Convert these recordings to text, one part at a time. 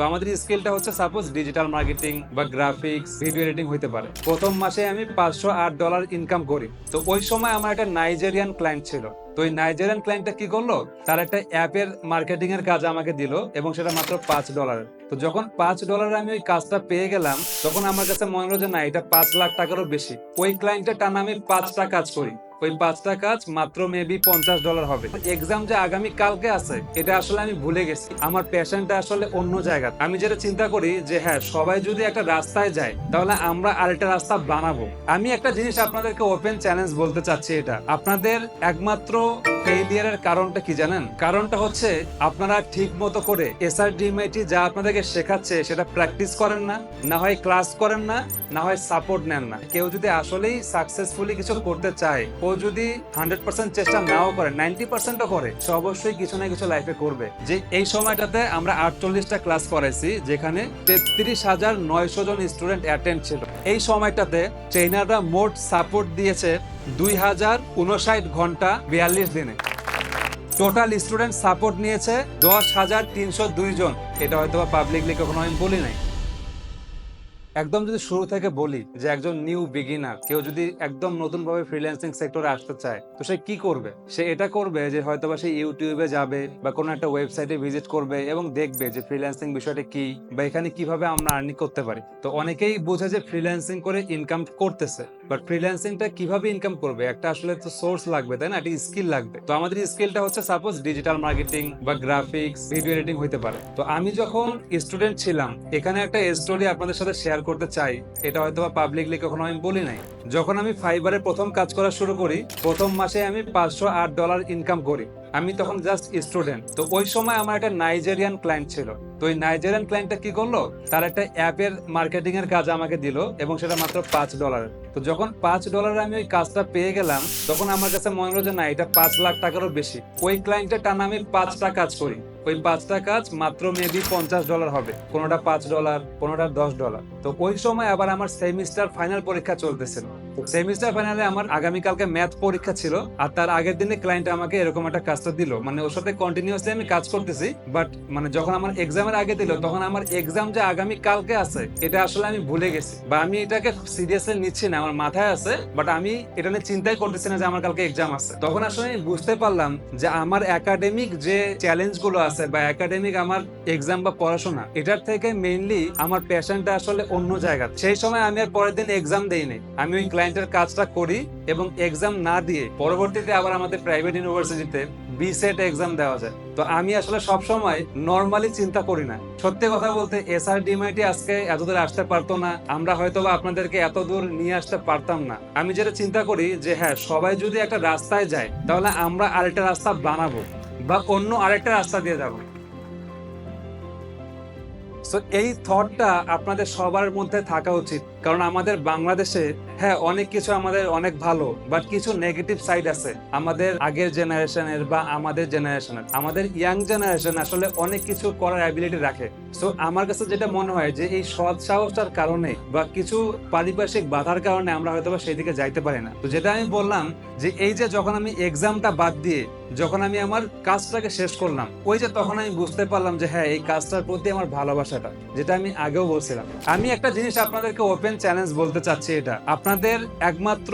তো আমাদের স্কিলটা হচ্ছে সাপোজ ডিজিটাল মার্কেটিং বা গ্রাফিক্স ভিডিও এডিটিং হতে পারে। প্রথম মাসে আমি পাঁচশো আট ডলার ইনকাম করি। তো ওই সময় আমার একটা নাইজেরিয়ান ক্লায়েন্ট ছিল। তো ওই নাইজেরিয়ান ক্লায়েন্টটা কি করল? তার একটা অ্যাপের মার্কেটিং এর কাজ আমাকে দিল এবং সেটা মাত্র পাঁচ ডলার তো যখন পাঁচ ডলারে আমি ওই কাজটা পেয়ে গেলাম, তখন আমার কাছে মনে হলো যে না, এটা পাঁচ লাখ টাকারও বেশি। ওই ক্লায়েন্টের টানা আমি পাঁচটা কাজ করি। ওই পাঁচটা কাজ মাত্র মেবি পঞ্চাশ ডলার হবে। এক্সাম যে আগামী কালকে আছে, এটা আসলে আমি ভুলে গেছি। আমার প্যাশনটা আসলে অন্য জায়গা। আমি যেটা চিন্তা করি যে হ্যাঁ সবাই যদি একটা রাস্তায় যায়, তাহলে আমরা আরেকটা রাস্তা বানাবো। আমি একটা জিনিস আপনাদেরকে ওপেন চ্যালেঞ্জ বলতে চাচ্ছি এটা। আপনাদের একমাত্র ফেইলিয়ারের কারণটা কি জানেন? কারণটা হচ্ছে আপনারা ঠিক মতো করে এসআর ডিএমআইটি যা আপনাদেরকে শেখাচ্ছে, সেটা প্র্যাকটিস করেন না। না হয় ক্লাস করেন না না হয় সাপোর্ট নেন না। কেউ যদি আসলেই সাকসেসফুলি কিছু করতে চায় যদি হান্ড্রেড পার্সেন্ট চেষ্টা নাও করে, নাইনটি পার্সেন্টও করে, সে অবশ্যই কিছু না কিছু লাইফে করবে। যে এই সময়টাতে আমরা আটচল্লিশটা ক্লাস করাইছি যেখানে তেত্রিশ হাজার নয়শো জন স্টুডেন্ট অ্যাটেন্ড ছিল। এই সময়টাতে ট্রেনাররা মোট সাপোর্ট দিয়েছে দুই হাজার উনষাট ঘণ্টা বিয়াল্লিশ দিনে। টোটাল স্টুডেন্ট সাপোর্ট নিয়েছে দশ হাজার তিনশো দুই জন। এটা হয়তো পাবলিকলি কখনো আমি বলি নাই। একদম যদি শুরু থেকে বলি যে একজন নিউ বিগিনার কেউ যদি একদম নতুন ভাবে ফ্রিল্যান্সিং সেক্টরে আসতে চায়, তো সে কি করবে? সে এটা করবে যে হয়তো বা সে ইউটিউবে যাবে বা কোনো একটা ওয়েবসাইটে ভিজিট করবে এবং দেখবে যে ফ্রিল্যান্সিং বিষয়টা কি বা এখানে কীভাবে আমরা আর্নিং করতে পারি। তো অনেকেই বোঝে যে ফ্রিল্যান্সিং করে ইনকাম করতেছে বাট ফ্রিল্যান্সিংটা কীভাবে ইনকাম করবে? একটা আসলে তো সোর্স লাগবে, তাই না? একটা স্কিল লাগবে। তো আমাদের স্কিলটা হচ্ছে সাপোজ ডিজিটাল মার্কেটিং বা গ্রাফিক্স ভিডিও এডিটিং হতে পারে। তো আমি যখন স্টুডেন্ট ছিলাম, এখানে একটা স্টোরি আপনাদের সাথে শেয়ার করতে চাই, এটা হয়তো বা পাবলিকলি কখনো আমি বলি নাই। যখন আমি ফাইবারে প্রথম কাজ করা শুরু করি, প্রথম মাসে আমি পাঁচশো আট ডলার ইনকাম করি। আমি তখন জাস্ট স্টুডেন্ট তো ওই সময় আমার একটা নাইজেরিয়ান ক্লায়েন্ট ছিল। তো ওই নাইজেরিয়ান ক্লায়েন্টটা কি করল? তার একটা অ্যাপের মার্কেটিং এর কাজ আমাকে দিল এবং সেটা মাত্র পাঁচ ডলার তো যখন পাঁচ ডলারে আমি ওই কাজটা পেয়ে গেলাম, তখন আমার কাছে মনে হলো যে না, এটা পাঁচ লাখ টাকারও বেশি। ওই ক্লায়েন্টের টানা আমি পাঁচটা কাজ করি। ওই পাঁচটা কাজ মাত্র মেবি পঞ্চাশ ডলার হবে। কোনোটা পাঁচ ডলার কোনোটা দশ ডলার তো ওই সময় আবার আমার সেমিস্টার ফাইনাল পরীক্ষা চলতেছিল। সেমিস্টার ফাইনালে আমার আগামীকালকে ম্যাথ পরীক্ষা ছিল, আর তার আগের দিনে ক্লায়েন্ট আমাকে এরকম একটা কাজটা দিল। মানে ওর সাথে কন্টিনিউয়াসলি আমি কাজ করতেছি বাট মানে যখন আমার এক্সামের আগে দিল, তখন আমার এক্সাম যে আগামী কালকে আছে, এটা আসলে আমি ভুলে গেছি। বা আমি এটাকে সিরিয়াসলি নিচ্ছি না, আমার মাথায় আছে বাট আমি এটা নিয়ে চিন্তাই করতেছি না যে আমার কালকে এক্সাম আছে। তখন আসলে আমি বুঝতে পারলাম যে আমার একাডেমিক যে চ্যালেঞ্জগুলো আছে, বা একাডেমিক আমার এক্সাম বা পড়াশোনা, এটার থেকে মেইনলি আমার প্যাশনটা আসলে অন্য জায়গা। সেই সময় আমি আর পরের দিন এক্সাম দেইনি। আমি ওই ক্লায়েন্টের কাজটা করি এবং এক্সাম না দিয়ে পরবর্তীতে আবার আমাদের প্রাইভেট ইউনিভার্সিটিতে বি সেট এক্সাম দেওয়া যায়। তো আমি আসলে সব সময় নর্মালি চিন্তা করি না। সত্যি কথা বলতে এসআর ডিমাইটি আজকে এতদূর আসতে পারতো না। আমরা হয়তো বা আপনাদেরকে এত দূর নিয়ে আসতে পারতাম না। আমি যেটা চিন্তা করি যে হ্যাঁ সবাই যদি একটা রাস্তায় যায়, তাহলে আমরা আরেকটা রাস্তা বানাবো বা অন্য আরেকটা রাস্তা দিয়ে যাব। সো এই থটটা আপনাদের সবার মধ্যে থাকা উচিত। কারণ আমাদের বাংলাদেশে হ্যাঁ অনেক কিছু আমাদের অনেক ভালো বাট কিছু নেগেটিভ সাইড আছে। আমাদের আগের জেনারেশনের বা আমাদের জেনারেশনের আমাদের ইয়াং জেনারেশন আসলে অনেক কিছু করার অ্যাবিলিটি রাখে। সো আমার কাছে যেটা মনে হয় যে এই সৎ সাহসটার কারণে বা কিছু পারিপার্শ্বিক বাধার কারণে আমরা হয়তো সেই দিকে যাইতে পারি না। তো যেটা আমি বললাম যে এই যে যখন আমি এক্সামটা বাদ দিয়ে যখন আমি আমার কাজটাকে শেষ করলাম, ওই যে তখন আমি বুঝতে পারলাম যে হ্যাঁ এই কাজটার প্রতি আমার ভালোবাসাটা, যেটা আমি আগেও বলছিলাম। আমি একটা জিনিস আপনাদেরকে ওপেন চ্যালেঞ্জ বলতে চাচ্ছি এটা। আপনাদের একমাত্র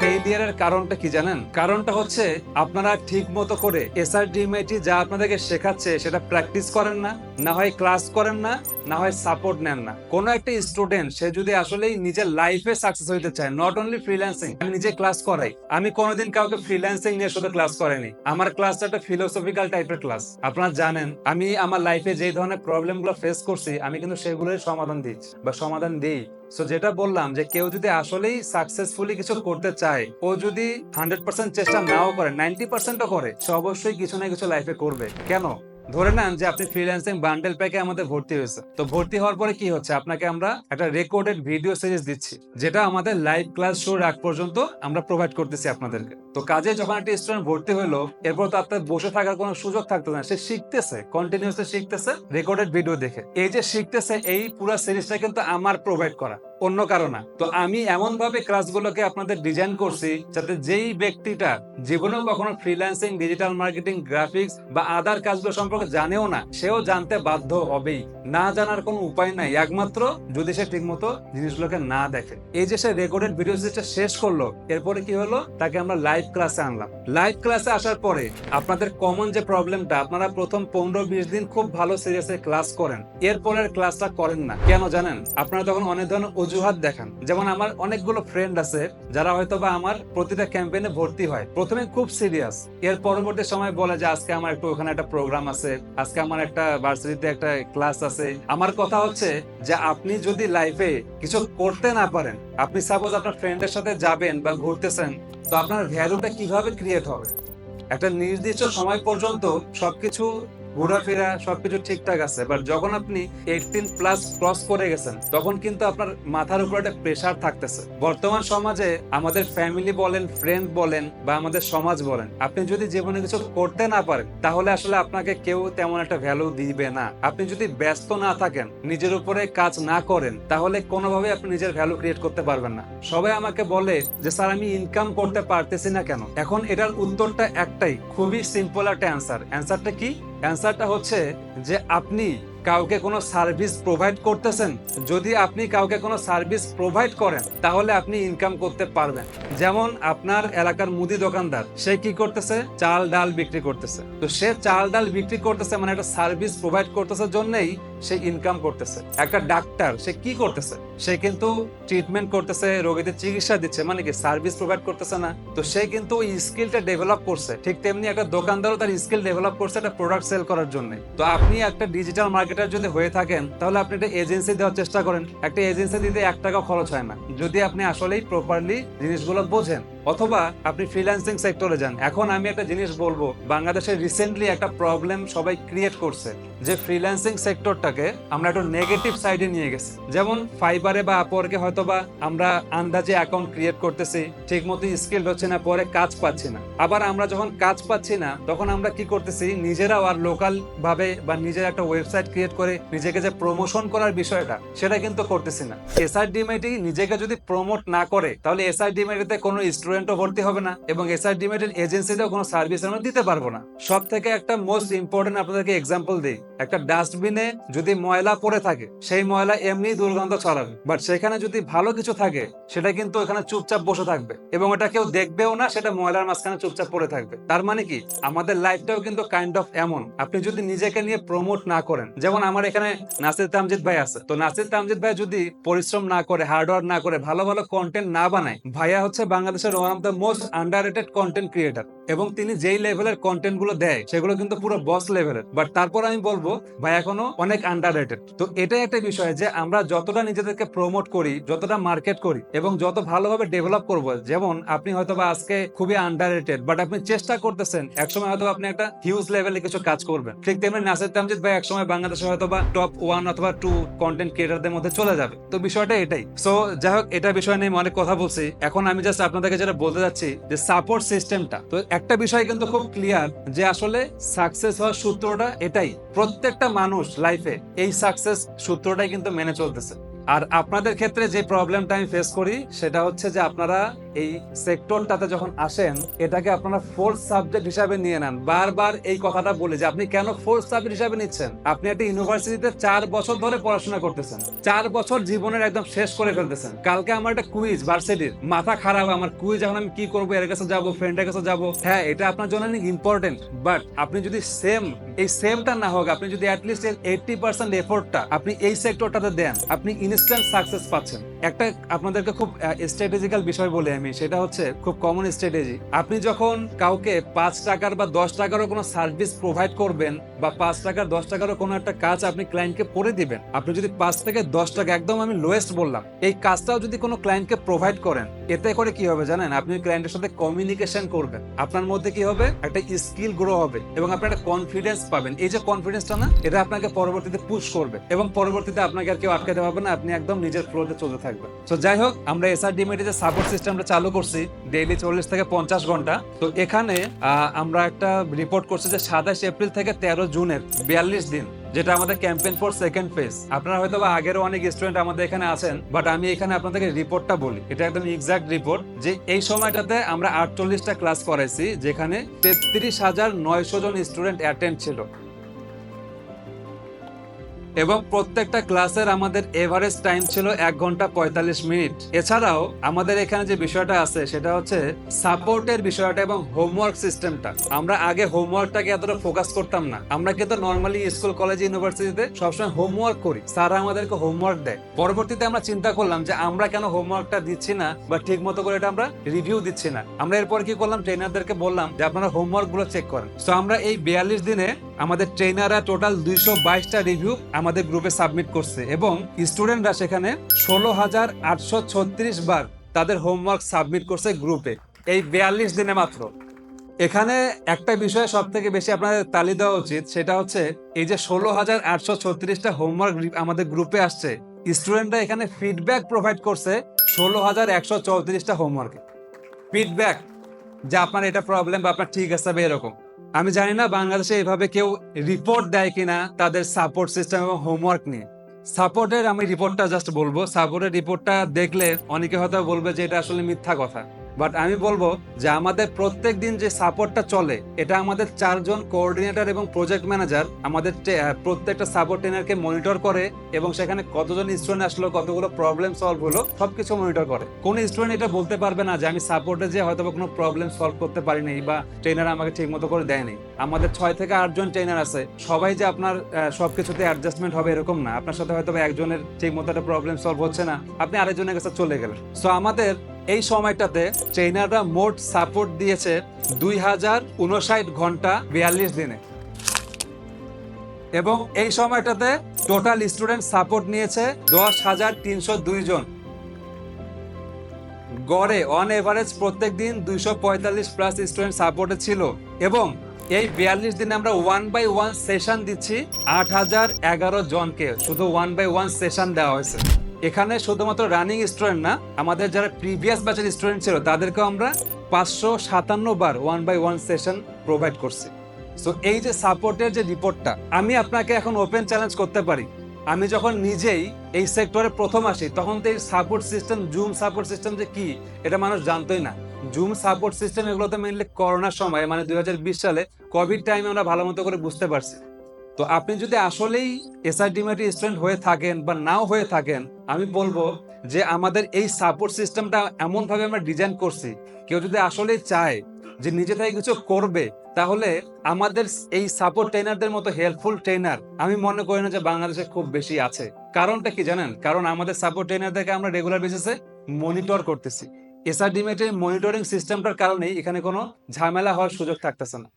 ফেইলিয়ারের কারণটা কি জানেন? কারণটা হচ্ছে আপনারা ঠিক মতো করে এসআর ডিএমআইটি যা আপনাদেরকে শেখাচ্ছে সেটা প্র্যাকটিস করেন না না হয় ক্লাস করেন না না হয় সাপোর্ট নেন না। কোনো একটা স্টুডেন্ট সে যদি আসলেই নিজের লাইফে সাকসেস হইতে চায় নট অনলি ফ্রিল্যান্সিং আমি নিজে ক্লাস করাই। আমি কোনোদিন কাউকে ফ্রিল্যান্সিং নিয়ে শুধু ক্লাস করাইনি। আমার ক্লাসটা একটা ফিলোসফিক্যাল টাইপের ক্লাস আপনারা জানেন, আমি আমার লাইফে যে ধরনের প্রবলেমগুলো ফেস করছি, আমি কিন্তু সেগুলোর সমাধান দিচ্ছি বা সমাধান দিই। সো যেটা বললাম যে কেউ যদি আসলেই সাকসেসফুলি কিছু করতে চায় ও যদি হান্ড্রেড পার্সেন্ট চেষ্টা নাও করে নাইনটি পার্সেন্টও করে, সে অবশ্যই কিছু না কিছু লাইফে করবে। কেন? ধরে নেন যে আপনি ফ্রিল্যান্সিং বান্ডেল প্যাকে আমাদের ভর্তি হয়েছে। তো ভর্তি হওয়ার পরে কি হচ্ছে? আপনাকে আমরা একটা রেকর্ডেড ভিডিও সিরিজ দিচ্ছি, যেটা আমাদের লাইভ ক্লাস শুরুর আগ পর্যন্ত আমরা প্রোভাইড করতেছি আপনাদেরকে। তো কাজে যখন একটা স্টুডেন্ট ভর্তি হলো, এরপর তো আপনার বসে থাকার কোনো সুযোগ থাকতো না। সে শিখতেছে কন্টিনিউসলি শিখতেছে রেকর্ডেড ভিডিও দেখে। এই যে শিখতেছে, এই পুরো সিরিজটা কিন্তু আমার প্রোভাইড করা। অন্য কারও না। তো আমি এমন ভাবে ক্লাসগুলোকে আপনাদের ডিজাইন করছি যাতে যেই ব্যক্তিটা জীবনেও কখনো ফ্রিল্যান্সিং ডিজিটাল মার্কেটিং গ্রাফিক্স বা আদার কাজগুলো সম্পর্কে জানেও না, সেও জানতে বাধ্য হবেই। না জানার কোনো উপায় নাই। একমাত্র যদি সে ঠিকমতো জিনিসগুলোকে না দেখে। এই যে সে রেকর্ডেড ভিডিও যেটা শেষ করল, এরপরে কি হলো? তাকে আমরা লাইভ ক্লাসে আনলাম। লাইভ ক্লাসে আসার পরে আপনাদের কমন যে প্রবলেমটা আপনারা প্রথম পনেরো বিশ দিন খুব ভালো সিরিয়াসে ক্লাস করেন। এরপরের ক্লাসটা করেন না। কেন জানেন? আপনারা তখন অনেক ধরনের অজুহাত দেখান। যেমন আমার অনেকগুলো ফ্রেন্ড আছে, যারা হয়তো বা আমার প্রতিটা ক্যাম্পেইনে ভর্তি হয়। প্রথমে খুব সিরিয়াস এর পরবর্তী সময় বলে যে, আজকে আমার একটু ওখানে একটা প্রোগ্রাম আছে, আজকে আমার একটা ভার্সিটিতে একটা ক্লাস আছে। আমার কথা হচ্ছে যে, আপনি যদি লাইফে কিছু করতে না পারেন, আপনি সাপোজ আপনার ফ্রেন্ডের সাথে যাবেন বা ঘুরতেছেন, তো আপনার ভ্যালুটা কীভাবে ক্রিয়েট হবে? একটা নির্দিষ্ট সময় পর্যন্ত সবকিছু ঘোরাফেরা সবকিছু ঠিকঠাক আছে বাট যখন আপনি এইটিন প্লাস ক্রস করে গেছেন, তখন কিন্তু আপনার মাথার উপর একটা প্রেশার থাকতেছে। বর্তমান সমাজে আমাদের ফ্যামিলি বলেন ফ্রেন্ড বলেন বা আমাদের সমাজ বলেন, আপনি যদি জীবনে কিছু করতে না পারেন, তাহলে আসলে আপনাকে কেউ তেমন একটা ভ্যালু দিবে না। আপনি যদি ব্যস্ত না থাকেন, নিজের উপরে কাজ না করেন, তাহলে কোনোভাবে আপনি নিজের ভ্যালু ক্রিয়েট করতে পারবেন না। সবাই আমাকে বলে যে, স্যার, আমি ইনকাম করতে পারতেছি না কেন? এখন এটার উত্তরটা একটাই, খুবই সিম্পল একটা অ্যান্সার অ্যান্সারটা কি? অ্যান্সারটা হচ্ছে যে আপনি কাউকে কোনো সার্ভিস প্রোভাইড করতেছেন, যদি আপনি কাউকে কোনো সার্ভিস প্রোভাইড করেন, তাহলে আপনি ইনকাম করতে পারবেন। যেমন আপনার এলাকার মুদি দোকানদার, সে কি করতেছে? চাল ডাল বিক্রি করতেছে। তো সে চাল ডাল বিক্রি করতেছে মানে একটা সার্ভিস প্রোভাইড করতেছে জন্যই সে ইনকাম করতেছে। একটা ডাক্তার সে কি করতেছে? সে কিন্তু ট্রিটমেন্ট করতেছে, রোগীদের চিকিৎসা দিচ্ছে মানে কি সার্ভিস প্রোভাইড করতেছে না। তো সে কিন্তু ওই স্কিলটা ডেভেলপ করছে। ঠিক তেমনি একটা দোকানদারও তার স্কিল ডেভেলপ করছে একটা প্রোডাক্ট সেল করার জন্য। তো আপনি একটা ডিজিটাল মার্কেটার যদি হয়ে থাকেন, তাহলে আপনি একটা এজেন্সি দেওয়ার চেষ্টা করেন। একটা এজেন্সি দিতে এক টাকা খরচ হয় না। যদি আপনি আসলেই প্রপারলি জিনিসগুলো বোঝেন। অথবা আপনি ফ্রিল্যান্সিং সেক্টরে যান। এখন আমি একটা জিনিস বলব, বাংলাদেশে রিসেন্টলি একটা প্রবলেম সবাই ক্রিয়েট করছে, যে ফ্রিল্যান্সিং সেক্টরটাকে আমরা একটু নেগেটিভ সাইডে নিয়ে গেছি। যেমন ফাইবারে বা আপওয়ার্কে হয়তো বা আমরা আন্দাজে অ্যাকাউন্ট ক্রিয়েট করতেছি ঠিক মতো স্কিল হচ্ছে না, পরে কাজ পাচ্ছি না। আবার আমরা যখন কাজ পাচ্ছি না, তখন আমরা কি করতেছি, নিজেরাও আর লোকাল ভাবে বা নিজের একটা ওয়েবসাইট ক্রিয়েট করে নিজেকে যে প্রমোশন করার বিষয়টা, সেটা কিন্তু করতেছি না। এসআর ডিমেটি নিজেকে যদি প্রমোট না করে, তাহলে এসআর ডিমেটিতে কোনো স্টুডেন্টও ভর্তি হবে না এবং এসআর ডিমেটের এজেন্সিতেও কোনো সার্ভিস আমরা দিতে পারব না। সব থেকে একটা মোস্ট ইম্পর্টেন্ট আপনাদেরকে এক্সাম্পল দিই। একটা ডাস্টবিনে যদি ময়লা পড়ে থাকে, সেই ময়লা এমনি দুর্গন্ধ ছড়াবে। বাট সেখানে যদি ভালো কিছু থাকে, সেটা কিন্তু এখানে চুপচাপ বসে থাকবে। এবং এটা কেউ দেখবেও না, সেটা ময়লার মাঝখানে চুপচাপ পড়ে থাকবে। তার মানে কি? আমাদের লাইফটাও কিন্তু কাইন্ড অফ এমন। আপনি যদি নিজেকে নিয়ে প্রমোট না করেন, যেমন আমার এখানে নাসির তামজিদ ভাই আছে। তো নাসির তামজিদ ভাই যদি পরিশ্রম না করে হার্ডওয়ার্ক না করে, ভালো ভালো কন্টেন্ট না বানায়, ভাইয়া হচ্ছে বাংলাদেশের one of the most under content creator এবং তিনি যেই লেভেলের কন্টেন্টগুলো দেয়, সেগুলো কিন্তু পুরো বস লেভেলের বাট তারপর আমি বলব, ভাই এখনও অনেক আন্ডার তো এটাই একটা বিষয় যে আমরা যতটা নিজেদেরকে প্রমোট করি, যতটা মার্কেট করি, এবং যত ভালোভাবে ডেভেলপ করব, যেমন আপনি হয়তো বা আজকে খুবই আন্ডার বাট আপনি চেষ্টা করতেছেন, একসময় হয়তো আপনি একটা হিউজ লেভেলে কিছু কাজ করবেন। ঠিক তেমনি নাসির তামজিদ ভাই একসময় বাংলাদেশে হয়তো বা টপ ওয়ান অথবা টু কন্টেন্ট ক্রিয়েটারদের মধ্যে চলে যাবে। তো বিষয়টা এটাই। সো যাই হোক, এটা বিষয় নিয়ে অনেক কথা বলছি। এখন আমি জাস্ট আপনাদেরকে যেটা বলতে যাচ্ছি যে সাপোর্ট সিস্টেমটা তো একটা বিষয় কিন্তু খুব ক্লিয়ার যে আসলে সাকসেস হওয়ার সূত্রটা এটাই। প্রত্যেকটা মানুষ লাইফে এই সাকসেস সূত্রটাই কিন্তু মেনে চলতেছে। আর আপনাদের ক্ষেত্রে যে প্রবলেমটা আমি ফেস করি, সেটা হচ্ছে যে আপনারা এই সেক্টরটাতে যখন আসেন, এটাকে আপনারা ফোর্থ সাবজেক্ট হিসাবে নিয়ে নেন। বারবার এই কথাটা বলে যে আপনি কেন ফোর্থ সাবজেক্ট হিসাবে নিচ্ছেন? আপনি একটা ইউনিভার্সিটিতে চার বছর ধরে পড়াশোনা করতেছেন। চার বছর জীবনের একদম শেষ করে ফেলতেছেন। কালকে আমার একটা কুইজ ভার্সিটির মাথা খারাপ আমার। কুইজ এখন আমি কি করব? এর কাছে যাব ফ্রেন্ডের কাছে যাব। হ্যাঁ এটা আপনার জন্য অনেক ইম্পর্টেন্ট বাট আপনি যদি সেম এই সেমটা না হোক, আপনি যদি অ্যাটলিস্ট এইটটি পার্সেন্ট এফোর্টটা আপনি এই সেক্টরটাতে দেন, আপনি ইনস্ট্যান্ট সাকসেস পাচ্ছেন একটা আপনাদেরকে খুব স্ট্র্যাটেজিক্যাল বিষয় বলে আমি, সেটা হচ্ছে খুব কমন স্ট্র্যাটেজি আপনি যখন কাউকে পাঁচ টাকার বা দশ টাকারও কোনো সার্ভিস প্রোভাইড করবেন বা পাঁচ টাকার, দশ টাকারও কোনো একটা কাজ আপনি ক্লায়েন্টকে করে দিবেন, আপনি যদি পাঁচ থেকে দশ টাকা, একদম আমি লোয়েস্ট বললাম, এই কাজটাও যদি কোনো ক্লায়েন্টকে প্রোভাইড করেন, এতে করে কি হবে জানেন? আপনি ক্লায়েন্টের সাথে কমিউনিকেশন করবেন, আপনার মধ্যে কি হবে? একটা স্কিল গ্রো হবে এবং আপনি একটা কনফিডেন্স পাবেন। এই যে কনফিডেন্সটা না, এটা আপনাকে পরবর্তীতে পুশ করবে এবং পরবর্তীতে আপনাকে আর কেউ আটকাতে পারবে না, আপনি একদম নিজের ফ্লোতে চলতে থাকবেন। তো যাই হোক, আমরা ডিমেটে যে সাপোর্ট সিস্টেমটা চালু করছি ডেইলি চল্লিশ থেকে পঞ্চাশ ঘণ্টা। তো এখানে আমরা একটা রিপোর্ট করছি যে সাতাশ এপ্রিল থেকে তেরো জুনের, বিয়াল্লিশ দিন, যেটা আমাদের ক্যাম্পেইন ফর সেকেন্ড ফেজ আপনারা হয়তো বা আগেরও অনেক স্টুডেন্ট আমাদের এখানে আছেন বাট আমি এখানে আপনাদেরকে রিপোর্টটা বলি। এটা একদম এক্সাক্ট রিপোর্ট যে এই সময়টাতে আমরা আটচল্লিশটা ক্লাস করাইছি, যেখানে তেত্রিশ হাজার নয়শো জন স্টুডেন্ট অ্যাটেন্ড ছিল। এবং প্রত্যেকটা ক্লাসের আমাদের এভারেজ টাইম ছিল এক ঘণ্টা পঁয়তাল্লিশ মিনিট। এছাড়াও আমাদের এখানে যে বিষয়টা আছে, সেটা হচ্ছে সাপোর্টের বিষয়টা এবং হোমওয়ার্ক সিস্টেমটা আমরা আগে হোমওয়ার্কটাকে এতটা ফোকাস করতাম না। আমরা কিন্তু নর্মালি স্কুল কলেজ ইউনিভার্সিটিতে সবসময় হোমওয়ার্ক করি। স্যার আমাদেরকে হোমওয়ার্ক দেয়। পরবর্তীতে আমরা চিন্তা করলাম যে আমরা কেন হোমওয়ার্কটা দিচ্ছি না বা ঠিক মতো করে এটা আমরা রিভিউ দিচ্ছি না। আমরা এরপর কি করলাম? ট্রেনারদেরকে বললাম যে আপনারা হোমওয়ার্কগুলো চেক করেন। তো আমরা এই বিয়াল্লিশ দিনে আমাদের ট্রেনাররা টোটাল দুইশো বাইশটা রিভিউ আমাদের গ্রুপে সাবমিট করছে এবং স্টুডেন্টরা সেখানে ষোলো হাজার আটশো ছত্রিশ বার তাদের হোমওয়ার্ক সাবমিট করছে গ্রুপে। এই বিয়াল্লিশ দিনে মাত্র। এখানে একটা বিষয়ে সব থেকে বেশি আপনাদের তালি দেওয়া উচিত, সেটা হচ্ছে এই যে ষোলো হাজার আটশো ছত্রিশটা হোমওয়ার্ক আমাদের গ্রুপে আসছে, স্টুডেন্টরা এখানে ফিডব্যাক প্রোভাইড করছে ষোলো হাজার একশো চৌত্রিশটা হোমওয়ার্কে। ফিডব্যাক যে আপনার এটা প্রবলেম বা আপনার ঠিক আছে বা এরকম। আমি জানি না বাংলাদেশে এভাবে কেউ রিপোর্ট দেয় কিনা, তাদের সাপোর্ট সিস্টেম এবং হোমওয়ার্ক নিয়ে। সাপোর্টের আমি রিপোর্টটা জাস্ট বলব। সাপোর্টের রিপোর্টটা দেখলে অনেকে হয়তো বলবে যে এটা আসলে মিথ্যা কথা। বাট আমি বলব যে আমাদের প্রত্যেক দিন যে সাপোর্টটা চলে, এটা আমাদের চারজন কোঅর্ডিনেটর এবং প্রজেক্ট ম্যানেজার আমাদের প্রত্যেকটা সাপোর্ট ট্রেনারকে মনিটর করে এবং সেখানে কতজন স্টুডেন্ট আসলো, কতগুলো প্রবলেম সলভ হলো, সবকিছু মনিটর করে। কোন স্টুডেন্ট এটা বলতে পারবে না যে আমি সাপোর্টে যে হয়তো কোনো প্রবলেম সলভ করতে পারিনি বা ট্রেনার আমাকে ঠিক মতো করে দেয়নি। আমাদের ছয় থেকে আটজন ট্রেনার আছে। সবাই যে আপনার সবকিছুতে অ্যাডজাস্টমেন্ট হবে এরকম না। আপনার সাথে হয়তো একজনের ঠিক মতো একটা প্রবলেম সলভ হচ্ছে না। আপনি আরেকজনের কাছে চলে গেলেন। সো আমাদের এই সময়টাতে ট্রেনাররা মোট সাপোর্ট দিয়েছে দুই হাজার উনষাট ঘণ্টা বিয়াল্লিশ দিনে। এবং এই সময়টাতে টোটাল স্টুডেন্ট সাপোর্ট নিয়েছে দশ হাজার তিনশো দুই জন। গড়ে অন এভারেজ প্রত্যেক দিন দুইশো পঁয়তাল্লিশ প্লাস স্টুডেন্ট সাপোর্টে ছিল। এবং এই বিয়াল্লিশ দিনে আমরা ওয়ান বাই ওয়ান সেশন দিচ্ছি আট হাজার এগারো জনকে। শুধু ওয়ান বাই ওয়ান সেশন দেওয়া হয়েছে। এখানে শুধুমাত্র রানিং স্টুডেন্ট না, আমাদের যারা প্রিভিয়াস ব্যাচের স্টুডেন্ট ছিল, তাদেরকেও আমরা পাঁচশো সাতান্ন বার one by one session provide করছি। সো এই যে সাপোর্টের যে রিপোর্টটা আমি আপনাকে এখন ওপেন চ্যালেঞ্জ করতে পারি। আমি যখন নিজেই এই সেক্টরে প্রথম আসি, তখন তো এই support system zoom support system যে কি, এটা মানুষ জানতোই না। জুম সাপোর্ট সিস্টেম এগুলো তো মেনলি করোনার সময় মানে দুই হাজার বিশ সালে কোভিড টাইমে আমরা ভালো মতো করে বুঝতে পারছি। তো আপনি যদি আসলেই এসআইডিমেটি স্টুডেন্ট হয়ে থাকেন বা নাও হয়ে থাকেন, আমি বলব যে আমাদের এই সাপোর্ট সিস্টেমটা এমনভাবে আমরা ডিজাইন করছি। কেউ যদি আসলেই চায় যে নিজে থেকে কিছু করবে, তাহলে আমাদের এই সাপোর্ট ট্রেনারদের মতো হেল্পফুল ট্রেনার আমি মনে করি না যে বাংলাদেশে খুব বেশি আছে। কারণটা কি জানেন? কারণ আমাদের সাপোর্ট ট্রেনারদেরকে আমরা রেগুলার বেসিসে মনিটর করতেছি। এসআরডিমেটের মনিটরিং সিস্টেমটার কারণেই এখানে কোনো ঝামেলা হওয়ার সুযোগ থাকতেছে না।